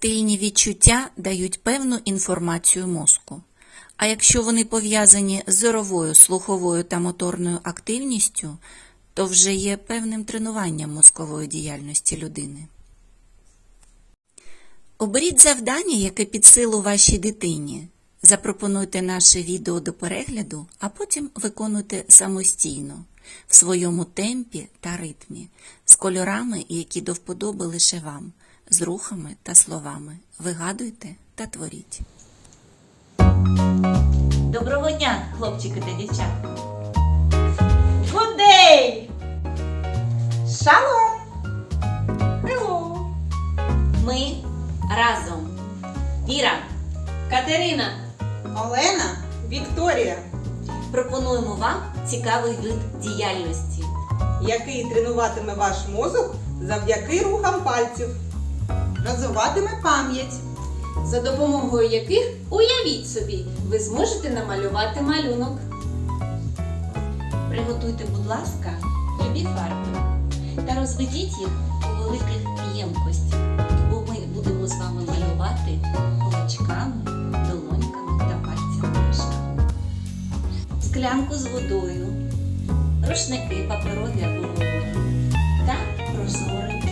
Тактильні відчуття дають певну інформацію мозку. А якщо вони пов'язані з зоровою, слуховою та моторною активністю, то вже є певним тренуванням мозкової діяльності людини. Оберіть завдання, яке під силу вашій дитині. Запропонуйте наше відео до перегляду, а потім виконуйте самостійно, в своєму темпі та ритмі, з кольорами, які до вподоби лише вам, з рухами та словами. Вигадуйте та творіть. Доброго дня, хлопчики та! Good day! Shalom! Hello! Ми разом. Віра, Катерина! Олена! Вікторія! пропонуємо вам цікавий вид діяльності. Який тренуватиме ваш мозок завдяки рухам пальців. Розвиватиме пам'ять. за допомогою яких, уявіть собі, ви зможете намалювати малюнок. Приготуйте, будь ласка, любі фарби та розведіть їх у великих ємкостях, бо ми будемо з вами малювати кулачками, долоньками та пальцями мишками. Склянку з водою, рушники паперові або та прозорий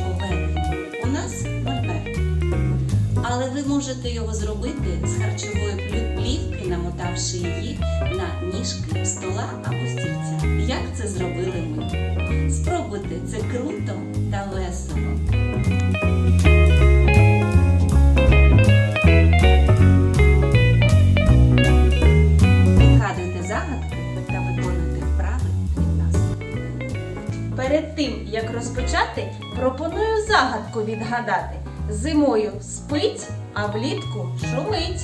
ви можете його зробити з харчової плівки, намотавши її на ніжки стола або стільця. Як це зробили ми? Спробуйте, це круто та весело. Відгадуйте загадки та виконуйте вправи від нас. Перед тим, як розпочати, пропоную загадку відгадати. Зимою спить, а влітку шумить.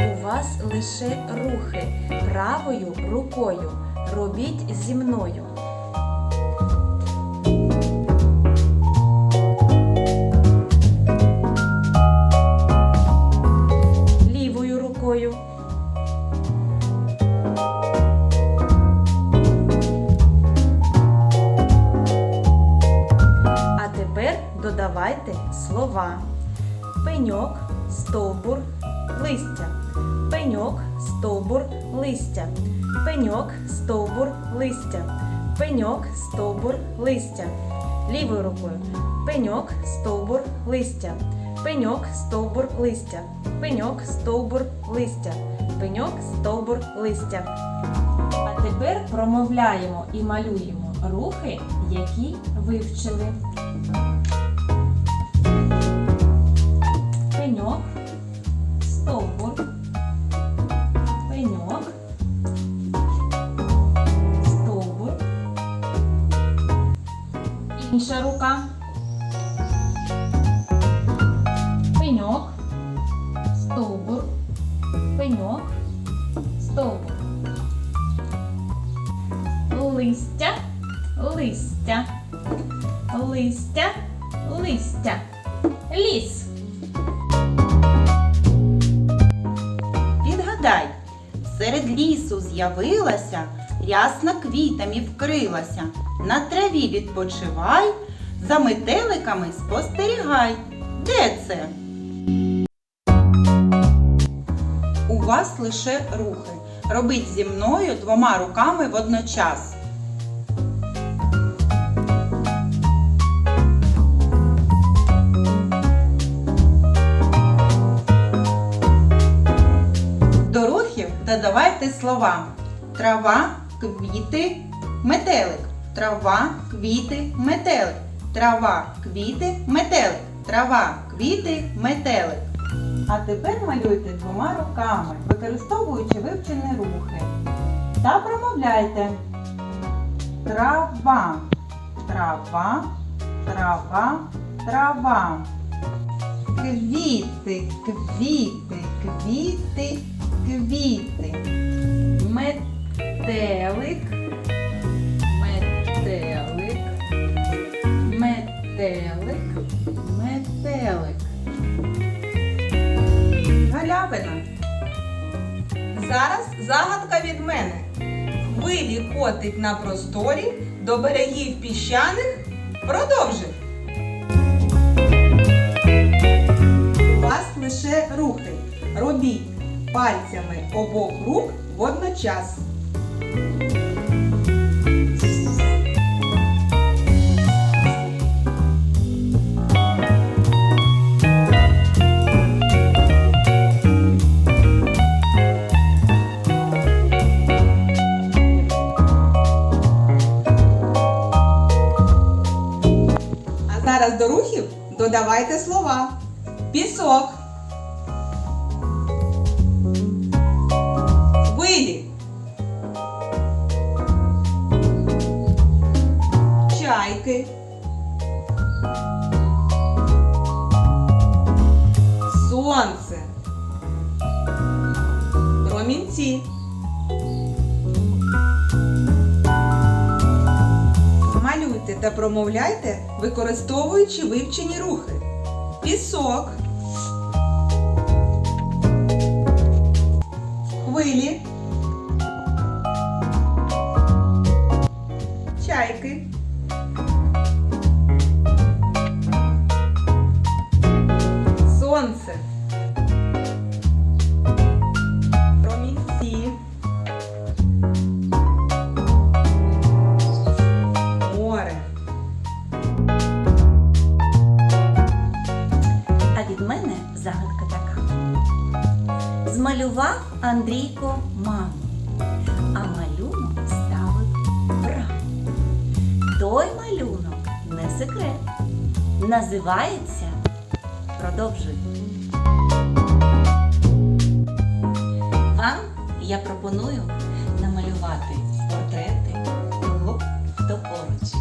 У вас лише рухи правою рукою. Робіть зі мною. Слова. Пеньок, стовбур, листя. Пеньок, стовбур, листя. Пеньок, стовбур, листя. Пеньок, стовбур, листя. Лівою рукою. Пеньок, стовбур, листя. Пеньок, стовбур, листя. Пеньок, стовбур, листя. Пеньок, стовбур, листя. А тепер промовляємо і малюємо рухи, які вивчили. Інша рука. Пеньок, стовбур, пеньок, стовбур. Листя, листя, листя, листя, ліс. Відгадай, серед лісу з'явилася, рясна квітами вкрилася. На траві відпочивай, за метеликами спостерігай. Де це? У вас лише рухи. Робіть зі мною двома руками водночас. До рухів додавайте слова трава, квіти, метелик. Трава, квіти, метелик. Трава, квіти, метелик. Трава, квіти, метелик. А тепер малюйте двома руками, використовуючи вивчені рухи. Та промовляйте. Трава, трава, трава, трава. Квіти, квіти, квіти, квіти. Метелик, метелик, метелик, метелик. Галявина. Зараз загадка від мене. Хвилі котить на просторі до берегів піщаних. Продовжуй. вас лише рухи. Робіть пальцями обох рук водночас. Зараз до рухів додавайте слова. Пісок. Чайки. Сонце. Промінці. Малюйте та промовляйте, використовуючи вивчені рухи. Пісок. Хвилі. Змалював Андрійко маму, а малюнок ставив брат. Той малюнок не секрет. Називається Продовжуй. Вам я пропоную намалювати портрети того, хто поруч.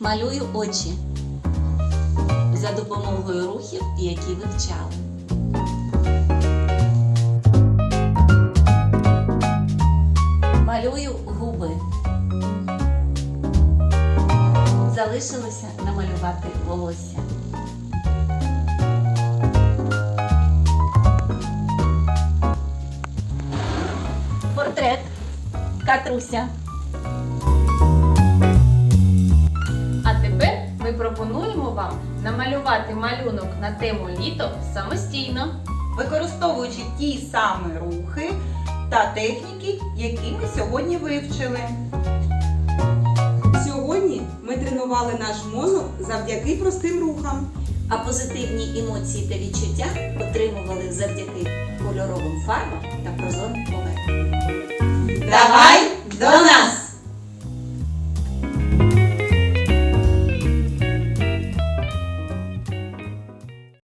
Малюю очі за допомогою рухів, які вивчали. Малюю губи. Залишилося намалювати волосся. Портрет Катруся. Намалювати малюнок на тему літо самостійно. використовуючи ті самі рухи та техніки, які ми сьогодні вивчили. Сьогодні ми тренували наш мозок завдяки простим рухам. А позитивні емоції та відчуття отримували завдяки кольоровим фарбам та прозорим поверхням. Давай